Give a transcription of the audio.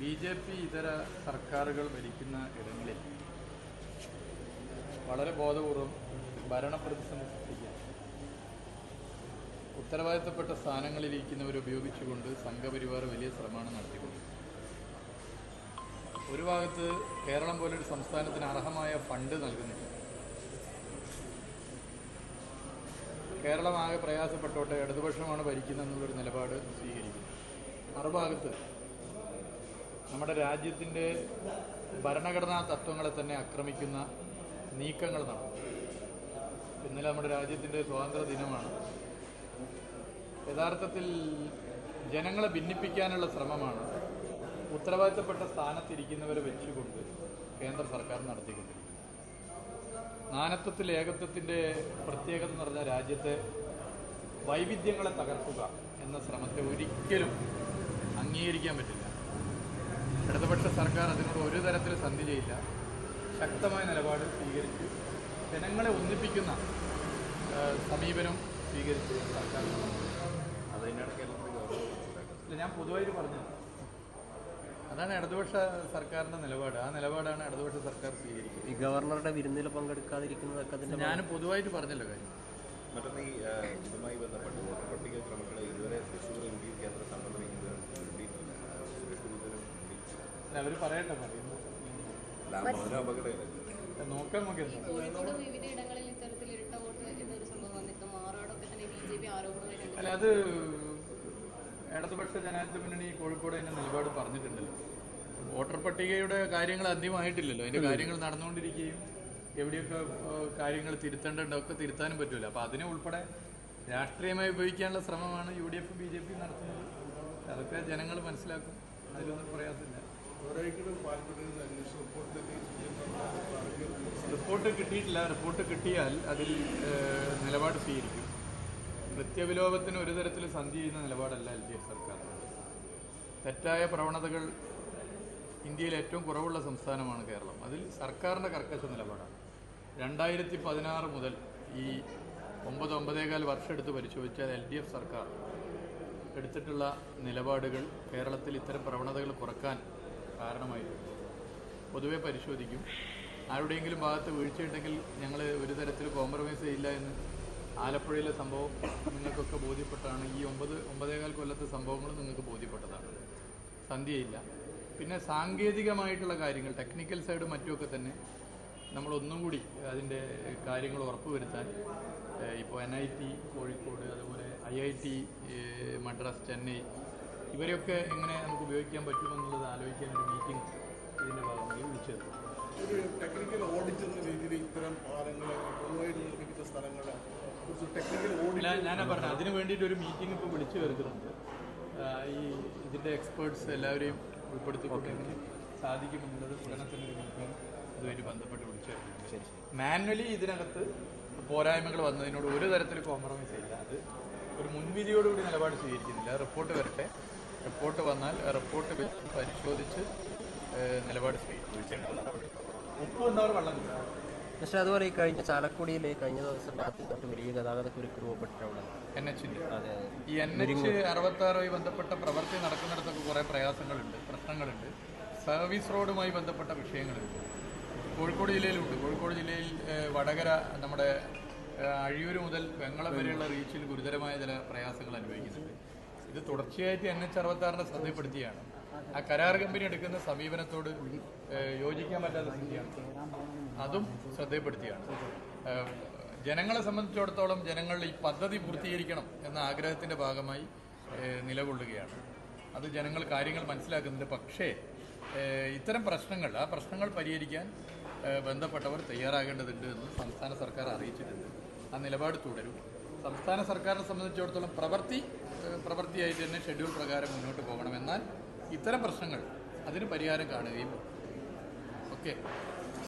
B J P ഇതര സർക്കാരുകൾ ഭരിക്കുന്ന ഇടങ്ങളിൽ വളരെ ബോധപൂർവം ഭരണപ്രതിസന്ധി സൃഷ്ടിക്കുക ഉത്തരവാദിത്തപ്പെട്ട സ്ഥാനങ്ങളിലിരിക്കുന്നവരെ ഉപയോഗിച്ചുകൊണ്ട് സംഘപരിവാർ വലിയ ശ്രമമാണ് നടത്തിക്കൊണ്ടിരിക്കുന്നത് ഒരു ഭാഗത്ത് കേരളം പോലൊരു സംസ്ഥാനത്തിന് അർഹമായ ഫണ്ട് നൽകുന്നില്ല. കേരളം ആകെ പ്രയാസപ്പെട്ടോട്ടെ ഇടതുപക്ഷമാണ് ഭരിക്കുന്നതെന്നുള്ളൊരു നിലപാട് സ്വീകരിക്കുന്നു. മറുഭാഗത്ത് നമ്മുടെ രാജ്യത്തിന്റെ ഭരണഘടനാ തത്വങ്ങളെ തന്നെ ആക്രമിക്കുന്ന നീക്കങ്ങൾ നടന്നു. ഇന്നലെ നമ്മുടെ രാജ്യത്തിന്റെ സ്വാതന്ത്ര്യ ദിനമാണ്. യഥാർത്ഥത്തിൽ ജനങ്ങളെ ഭിന്നിപ്പിക്കാനുള്ള ശ്രമമാണ് ഉത്തരവാദിത്തപ്പെട്ട സ്ഥാനത്തിരിക്കുന്നവരെ വെച്ചുകൊണ്ട് കേന്ദ്ര സർക്കാർ നടത്തിക്കൊണ്ടിരിക്കുന്നത്. നാനത്വത്തിൽ ഏകത്വത്തിന്റെ പ്രത്യേകത എന്ന് പറഞ്ഞാൽ രാജ്യത്തെ വൈവിധ്യങ്ങളെ തകർക്കുക എന്ന ശ്രമത്തെ ഒരിക്കലും അംഗീകരിക്കാൻ പറ്റില്ല. ഇടതുപക്ഷ സർക്കാർ അതിനോട് ഒരു തരത്തിൽ സന്ധി ചെയ്യില്ല. ശക്തമായ നിലപാട് സ്വീകരിച്ച് ജനങ്ങളെ ഒന്നിപ്പിക്കുന്ന സമീപനം സ്വീകരിച്ച് സർക്കാർ അതിനിടയ്ക്ക് ഇല്ല ഞാൻ പൊതുവായിട്ട് പറഞ്ഞത്. അതാണ് ഇടതുപക്ഷ സർക്കാരിന്റെ നിലപാട്. ആ നിലപാടാണ് ഇടതുപക്ഷ സർക്കാർ സ്വീകരിക്കുന്നത്. ഈ ഗവർണറുടെ വിരുന്നിൽ പങ്കെടുക്കാതിരിക്കുന്നതൊക്കെ ഞാൻ പൊതുവായിട്ട് പറഞ്ഞല്ലോ കാര്യം. മറ്റൊന്ന് ഈ തന്നെ പറയട്ടെ ജെ പി ആരോപണമായിട്ടുണ്ട് അല്ല അത് ഇടതുപക്ഷ ജനാധിപത്യ മുന്നണി കോഴിക്കോട് അതിന്റെ നിലപാട് പറഞ്ഞിട്ടുണ്ടല്ലോ. വോട്ടർ പട്ടികയുടെ കാര്യങ്ങൾ അന്തിമമായിട്ടില്ലല്ലോ അതിന്റെ കാര്യങ്ങൾ നടന്നുകൊണ്ടിരിക്കുകയും എവിടെയൊക്കെ കാര്യങ്ങൾ കാര്യങ്ങൾ തിരുത്തേണ്ടതൊക്കെ തിരുത്താനും പറ്റൂല. അപ്പൊ അതിനെ ഉൾപ്പെടെ രാഷ്ട്രീയമായി ഉപയോഗിക്കാനുള്ള ശ്രമമാണ് U D F B J P നടത്തുന്നത്. അതൊക്കെ ജനങ്ങൾ മനസ്സിലാക്കും. അതിലൊന്നും പ്രയാസമില്ല. റിപ്പോർട്ട് കിട്ടിയിട്ടില്ല. റിപ്പോർട്ട് കിട്ടിയാൽ അതിൽ നിലപാട് സ്വീകരിക്കും. കൃത്യവിലോപത്തിന് ഒരു തരത്തിൽ സന്ധി ചെയ്യുന്ന നിലപാടല്ല എൽ ഡി എഫ് സർക്കാർ. തെറ്റായ പ്രവണതകൾ ഇന്ത്യയിൽ ഏറ്റവും കുറവുള്ള സംസ്ഥാനമാണ് കേരളം. അതിൽ സർക്കാരിന്റെ കർക്കശ നിലപാടാണ്. രണ്ടായിരത്തി പതിനാറ് മുതൽ ഈ ഒമ്പത് ഒമ്പതേകാൽ വർഷം എടുത്ത് പരിശോധിച്ചാൽ എൽ ഡി എഫ് സർക്കാർ എടുത്തിട്ടുള്ള നിലപാടുകൾ കേരളത്തിൽ ഇത്തരം പ്രവണതകൾ കുറയ്ക്കാൻ കാരണമായിട്ടുണ്ട് പൊതുവെ പരിശോധിക്കും. ആരുടെയെങ്കിലും ഭാഗത്ത് വീഴ്ചയുണ്ടെങ്കിൽ ഞങ്ങൾ ഒരു തരത്തിൽ കോംപ്രമൈസ് ചെയ്യില്ല എന്ന് ആലപ്പുഴയിലെ സംഭവം നിങ്ങൾക്കൊക്കെ ബോധ്യപ്പെട്ടാണ് ഈ ഒമ്പത് ഒമ്പതേകാൽ കൊല്ലത്തെ സംഭവങ്ങൾ നിങ്ങൾക്ക് ബോധ്യപ്പെട്ടതാണ്. സന്ധ്യയില്ല. പിന്നെ സാങ്കേതികമായിട്ടുള്ള കാര്യങ്ങൾ ടെക്നിക്കൽ സൈഡ് മറ്റുമൊക്കെ തന്നെ നമ്മളൊന്നും കൂടി അതിന്റെ കാര്യങ്ങൾ ഉറപ്പുവരുത്താൻ ഇപ്പോൾ എൻ ഐ ടി കോഴിക്കോട് അതുപോലെ I I T Madras Chennai ഇവരെയൊക്കെ എങ്ങനെ നമുക്ക് ഉപയോഗിക്കാൻ പറ്റുമെന്നുള്ളത് ആലോചിക്കാൻ ഒരു മീറ്റിംഗ് ഇതിന്റെ ഭാഗമായി വിളിച്ചത്. ഒരു ടെക്നിക്കൽ ഓഡിറ്റ് എന്ന രീതിയിൽ ഇത്തരം പാലങ്ങൾ പൊതുവായിട്ട് നിർമ്മിക്കുന്ന സ്ഥലങ്ങളെ കുറിച്ച് ടെക്നിക്കൽ ഓഡിറ്റ് ഞാൻ ഞാനാ പറഞ്ഞത്. അതിന് വേണ്ടിയിട്ട് ഒരു മീറ്റിംഗ് ഇപ്പോൾ വിളിച്ചു വരുത്തുന്നുണ്ട് ഈ ഇതിന്റെ എക്സ്പേർട്സ് എല്ലാവരെയും ഉൾപ്പെടുത്തിക്കൊണ്ട് എങ്ങനെ സാധിക്കുമെന്നുള്ളത് ഉടനെ തന്നെ ഒരു മീറ്റിംഗ് ഇതുമായിട്ട് ബന്ധപ്പെട്ട് വിളിച്ചു വരുന്നുണ്ട്. മാനുവലി ഇതിനകത്ത് പോരായ്മകൾ വന്നതിനോട് ഒരു തരത്തിൽ കോംപ്രമൈസ് ഇല്ല. അത് ഒരു മുൻവിധിയോടുകൂടി നിലപാട് സ്വീകരിക്കുന്നില്ല. റിപ്പോർട്ട് വരട്ടെ. റിപ്പോർട്ട് വന്നാൽ ആ റിപ്പോർട്ട് വെച്ച് പരിശോധിച്ച് നിലപാട് സ്വീകരിച്ചിട്ടുണ്ട് പക്ഷേ അതുപോലെ ഈ കഴിഞ്ഞ ചാലക്കുടിയിൽ കഴിഞ്ഞ ദിവസം രാത്രി തൊട്ട് വലിയ ഗതാഗത കുരുക്ക് രൂപപ്പെട്ടിട്ടുള്ളത് എൻ എച്ചിന്റെ അതെ. ഈ എൻ എച്ച് അറുപത്തി ആറുമായി ബന്ധപ്പെട്ട പ്രവൃത്തി നടക്കുന്നിടത്തൊക്കെ കുറേ പ്രയാസങ്ങളുണ്ട് പ്രശ്നങ്ങളുണ്ട്. സർവീസ് റോഡുമായി ബന്ധപ്പെട്ട വിഷയങ്ങളുണ്ട്. കോഴിക്കോട് ജില്ലയിലുണ്ട്. കോഴിക്കോട് ജില്ലയിൽ വടകര നമ്മുടെ അഴിയൂർ മുതൽ വെങ്ങളം വരെയുള്ള റീച്ചിൽ ഗുരുതരമായ ചില പ്രയാസങ്ങൾ അനുഭവിക്കുന്നുണ്ട്. ഇത് തുടർച്ചയായിട്ട് എൻ എച്ച് അറുപത്താറിനെ ശ്രദ്ധപ്പെടുത്തിയാണ് ആ കരാർ കമ്പനി എടുക്കുന്ന സമീപനത്തോട് യോജിക്കാൻ പറ്റാത്ത സ്ഥിതിയാണ്. അതും ശ്രദ്ധപ്പെടുത്തിയാണ് ജനങ്ങളെ സംബന്ധിച്ചിടത്തോളം ജനങ്ങൾ ഈ പദ്ധതി പൂർത്തീകരിക്കണം എന്ന ആഗ്രഹത്തിന്റെ ഭാഗമായി നിലകൊള്ളുകയാണ്. അത് ജനങ്ങൾ കാര്യങ്ങൾ മനസ്സിലാക്കുന്നുണ്ട്. പക്ഷേ ഇത്തരം പ്രശ്നങ്ങൾ ആ പ്രശ്നങ്ങൾ പരിഹരിക്കാൻ ബന്ധപ്പെട്ടവർ തയ്യാറാകേണ്ടതുണ്ട് എന്ന് സംസ്ഥാന സർക്കാർ അറിയിച്ചിട്ടുണ്ട്. ആ നിലപാട് തുടരും. സംസ്ഥാന സർക്കാരിനെ സംബന്ധിച്ചിടത്തോളം പ്രവൃത്തി പ്രവൃത്തിയായിട്ട് തന്നെ ഷെഡ്യൂൾ പ്രകാരം മുന്നോട്ട് പോകണം. എന്നാൽ ഇത്തരം പ്രശ്നങ്ങൾ അതിന് പരിഹാരം കാണുകയും ഓക്കെ.